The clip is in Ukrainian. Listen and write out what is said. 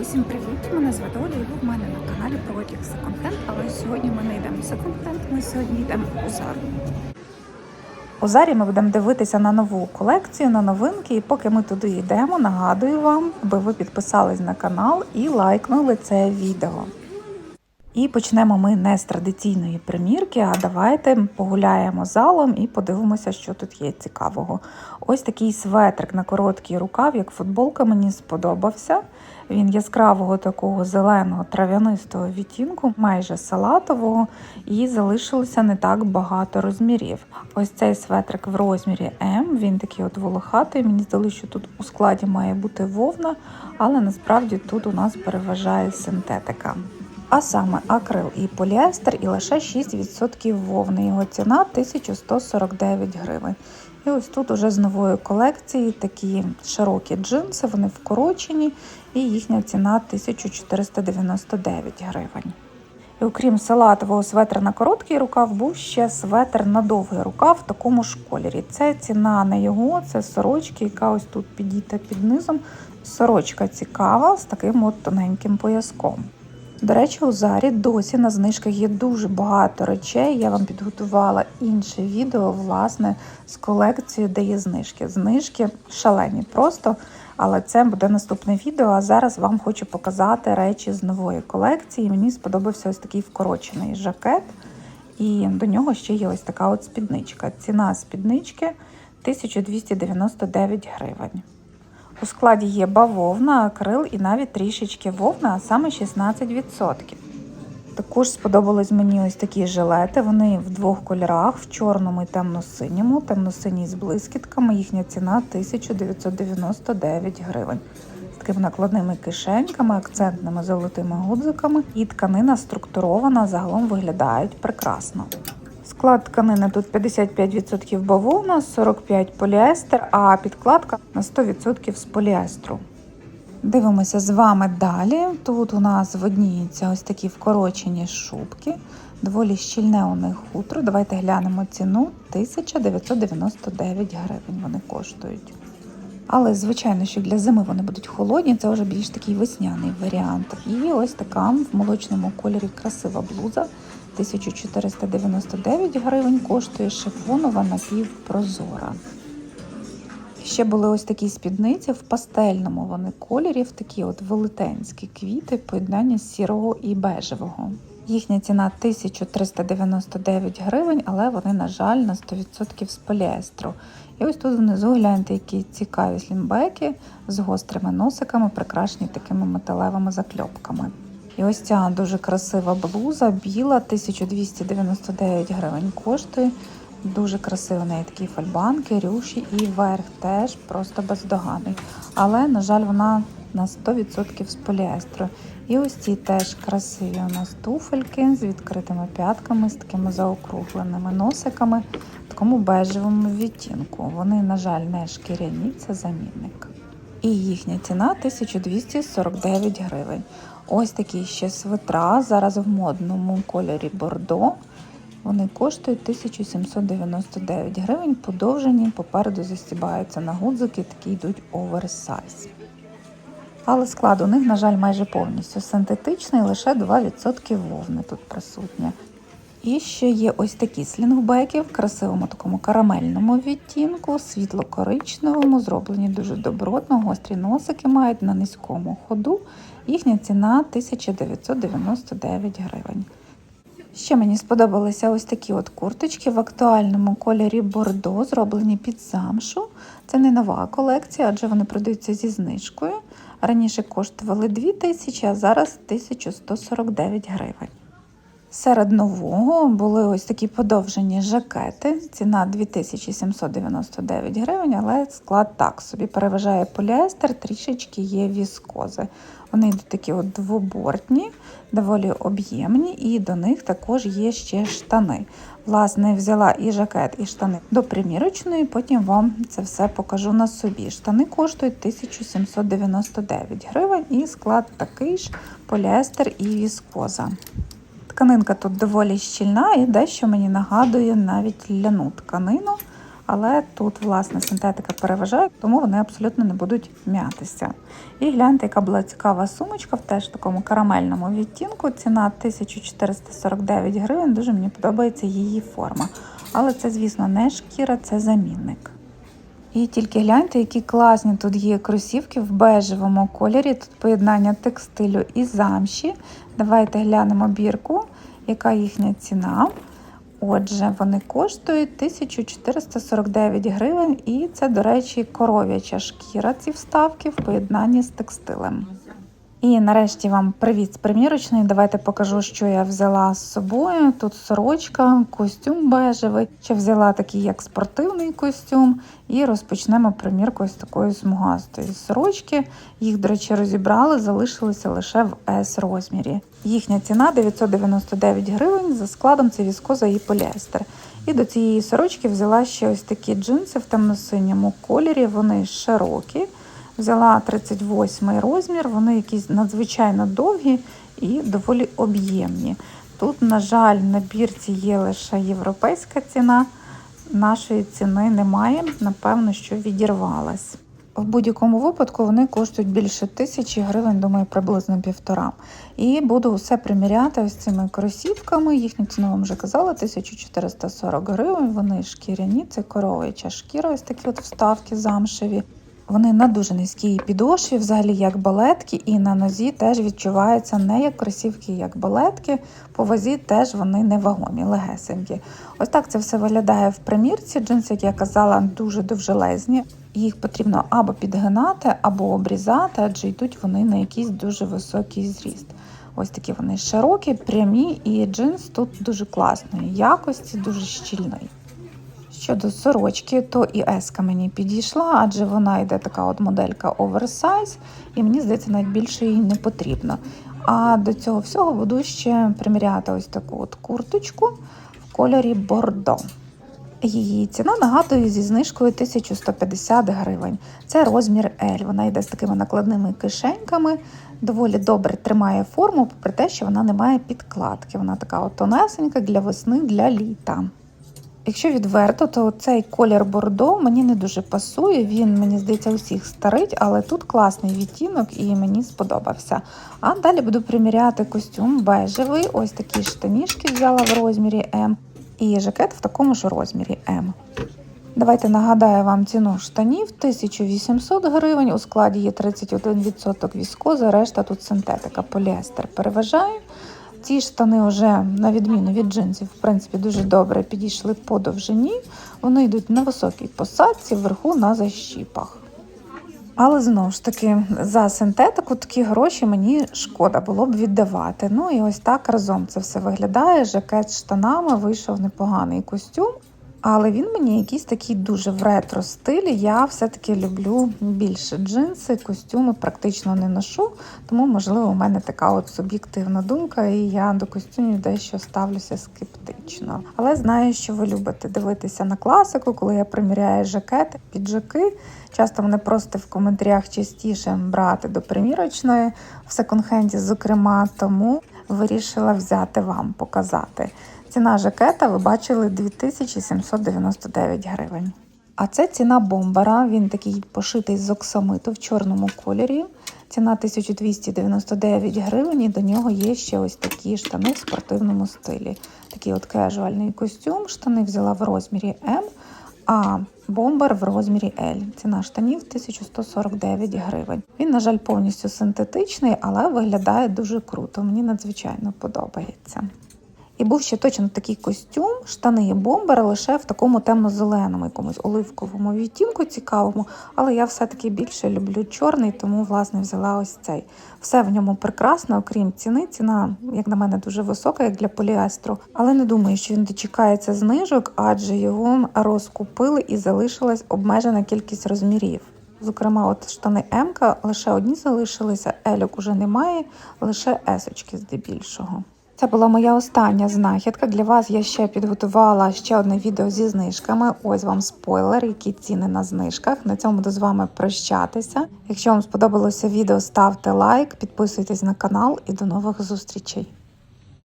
Усім привіт! Мене звати Оля і ви в мене на каналі про одяг секонд-хенд, але сьогодні ми не йдемо в секонд-хенд, ми сьогодні йдемо у Зару. У Зарі ми будемо дивитися на нову колекцію, на новинки. І поки ми туди йдемо, нагадую вам, аби ви підписались на канал і лайкнули це відео. І почнемо ми не з традиційної примірки, а давайте погуляємо залом і подивимося, що тут є цікавого. Ось такий светрик на короткий рукав, як футболка, мені сподобався. Він яскравого такого зеленого трав'янистого відтінку, майже салатового, і залишилося не так багато розмірів. Ось цей светрик в розмірі М, він такий от волохатий. Мені здалося, що тут у складі має бути вовна, але насправді тут у нас переважає синтетика. А саме акрил і поліестер, і лише 6% вовни. Його ціна 1149 гривень. І ось тут уже з нової колекції такі широкі джинси, вони вкорочені, і їхня ціна 1499 гривень. І окрім салатового светра на короткий рукав, був ще светр на довгий рукав в такому ж кольорі. Це ціна не його, це сорочки, яка ось тут підійта під низом. Сорочка цікава з таким от тоненьким пояском. До речі, у Зарі досі на знижках є дуже багато речей. Я вам підготувала інше відео, власне, з колекцією, де є знижки. Знижки шалені просто, але це буде наступне відео. А зараз вам хочу показати речі з нової колекції. Мені сподобався ось такий вкорочений жакет, і до нього ще є ось така от спідничка. Ціна спіднички 1299 гривень. У складі є бавовна, акрил і навіть трішечки вовна, а саме 16%. Також сподобались мені ось такі жилети. Вони в двох кольорах: в чорному і темно-синьому, темно-синій з блискітками. Їхня ціна 1999 гривень. З такими накладними кишеньками, акцентними золотими гудзиками. І тканина структурована, загалом виглядають прекрасно. Склад тканини тут 55% бавовна, 45% поліестер, а підкладка на 100% з поліестру. Дивимося з вами далі. Тут у нас видніються ось такі вкорочені шубки, доволі щільне у них хутро. Давайте глянемо ціну 1999 гривень вони коштують. Але, звичайно, що для зими вони будуть холодні, це вже більш такий весняний варіант. І ось така в молочному кольорі красива блуза. 1499 гривень коштує шифонова напівпрозора. Ще були ось такі спідниці в пастельному вони кольорі, в такі от велетенські квіти, поєднання сірого і бежевого. Їхня ціна 1399 гривень, але вони, на жаль, на 100% з поліестру. І ось тут внизу гляньте, які цікаві слімбеки з гострими носиками, прикрашені такими металевими закльопками. І ось ця дуже красива блуза, біла, 1299 гривень коштує. Дуже красиві неї такі фальбанки, рюші і верх теж просто бездоганний. Але, на жаль, вона на 100% з поліестру. І ось ці теж красиві у нас туфельки з відкритими п'ятками, з такими заокругленими носиками, в такому бежевому відтінку. Вони, на жаль, не шкіряні, це замінник. І їхня ціна 1249 гривень. Ось такі ще свитра. Зараз в модному кольорі бордо. Вони коштують 1799 гривень, подовжені, попереду застібаються на гудзики, такі йдуть оверсайз. Але склад у них, на жаль, майже повністю синтетичний, лише 2% вовни тут присутнє. І ще є ось такі слінгбеки в красивому такому карамельному відтінку, світло-коричневому, зроблені дуже добротно, гострі носики мають на низькому ходу. Їхня ціна 1999 гривень. Ще мені сподобалися ось такі от курточки в актуальному кольорі бордо, зроблені під замшу. Це не нова колекція, адже вони продаються зі знижкою. Раніше коштували 2000, а зараз 1149 гривень. Серед нового були ось такі подовжені жакети. Ціна 2799 гривень, але склад так собі переважає поліестер, трішечки є віскози. Вони йдуть такі от двобортні, доволі об'ємні, і до них також є ще штани. Власне, взяла і жакет, і штани до примірочної, потім вам це все покажу на собі. Штани коштують 1799 гривень, і склад такий ж поліестер і віскоза. Тканинка тут доволі щільна і дещо мені нагадує навіть ляну тканину, але тут, власне, синтетика переважає, тому вони абсолютно не будуть м'ятися. І гляньте, яка була цікава сумочка в теж такому карамельному відтінку. Ціна 1449 гривень. Дуже мені подобається її форма. Але це, звісно, не шкіра, це замінник. І тільки гляньте, які класні тут є кросівки в бежевому кольорі. Тут поєднання текстилю і замші. Давайте глянемо бірку, яка їхня ціна. Отже, вони коштують 1449 гривень, і це, до речі, коров'яча шкіра ці вставки в поєднанні з текстилем. І нарешті вам привіт з примірочної. Давайте покажу, що я взяла з собою. Тут сорочка, костюм бежевий. Ще взяла такий як спортивний костюм. І розпочнемо примірку з такої смугастої сорочки. Їх, до речі, розібрали, залишилися лише в S розмірі. Їхня ціна 999 гривень. За складом це віскоза і поліестер. І до цієї сорочки взяла ще ось такі джинси в темно-синьому кольорі. Вони широкі. Взяла 38 розмір, вони якісь надзвичайно довгі і доволі об'ємні. Тут, на жаль, на бірці є лише європейська ціна, нашої ціни немає, напевно, що відірвалась. В будь-якому випадку вони коштують більше тисячі гривень, думаю, приблизно півтора. І буду все приміряти ось цими кросівками. Їхню ціну вам вже казала 1440 гривень. Вони шкіряні, це коровича шкіра, ось такі от вставки замшеві. Вони на дуже низькій підошві, взагалі як балетки, і на нозі теж відчуваються не як кросівки, як балетки. По вазі теж вони невагомі, легесенькі. Ось так це все виглядає в примірці. Джинси, як я казала, дуже довжелезні. Їх потрібно або підгинати, або обрізати, адже йдуть вони на якийсь дуже високий зріст. Ось такі вони широкі, прямі, і джинс тут дуже класної якості, дуже щільний. Щодо сорочки, то і еска мені підійшла, адже вона йде така от моделька оверсайз, і мені здається, навіть більше їй не потрібно. А до цього всього буду ще приміряти ось таку от курточку в кольорі бордо. Її ціна нагадую зі знижкою 1150 гривень. Це розмір L. Вона йде з такими накладними кишеньками, доволі добре тримає форму, попри те, що вона не має підкладки. Вона така от тонесенька для весни, для літа. Якщо відверто, то цей колір бордо мені не дуже пасує. Він, мені здається, усіх старить, але тут класний відтінок і мені сподобався. А далі буду приміряти костюм бежевий. Ось такі штанішки взяла в розмірі М. І жакет в такому ж розмірі М. Давайте нагадаю вам ціну штанів 1800 гривень. У складі є 31% віскоза, решта тут синтетика, поліестер переважає. Ці штани вже, на відміну від джинсів, в принципі, дуже добре підійшли по довжині. Вони йдуть на високій посадці, вверху на защіпах. Але знову ж таки, за синтетику такі гроші мені шкода було б віддавати. Ну і ось так разом це все виглядає. Жакет з штанами вийшов непоганий костюм. Але він мені якийсь такий дуже в ретро стилі. Я все-таки люблю більше джинси, костюми практично не ношу, тому, можливо, у мене така от суб'єктивна думка, і я до костюмів дещо ставлюся скептично. Але знаю, що ви любите дивитися на класику, коли я приміряю жакети, піджаки. Часто мене просите в коментарях частіше брати до примірочної в секонд-хенді, зокрема, тому вирішила взяти вам показати. Ціна жакета ви бачили 2799 гривень. А це ціна бомбера. Він такий пошитий з оксамиту в чорному кольорі. Ціна 1299 гривень. І до нього є ще ось такі штани в спортивному стилі. Такий от кежуальний костюм. Штани взяла в розмірі М, а бомбер в розмірі L. Ціна штанів 1149 гривень. Він, на жаль, повністю синтетичний, але виглядає дуже круто. Мені надзвичайно подобається. І був ще точно такий костюм, штани і бомбери лише в такому темно-зеленому, якомусь оливковому відтінку цікавому. Але я все-таки більше люблю чорний, тому власне взяла ось цей. Все в ньому прекрасно, окрім ціни. Ціна, як на мене, дуже висока, як для поліестру. Але не думаю, що він дочекається знижок, адже його розкупили і залишилась обмежена кількість розмірів. Зокрема, от штани М лише одні залишилися, Ельок уже немає, лише есочки здебільшого. Це була моя остання знахідка. Для вас я ще підготувала ще одне відео зі знижками. Ось вам спойлер, які ціни на знижках. На цьому буду з вами прощатися. Якщо вам сподобалося відео, ставте лайк, підписуйтесь на канал і до нових зустрічей.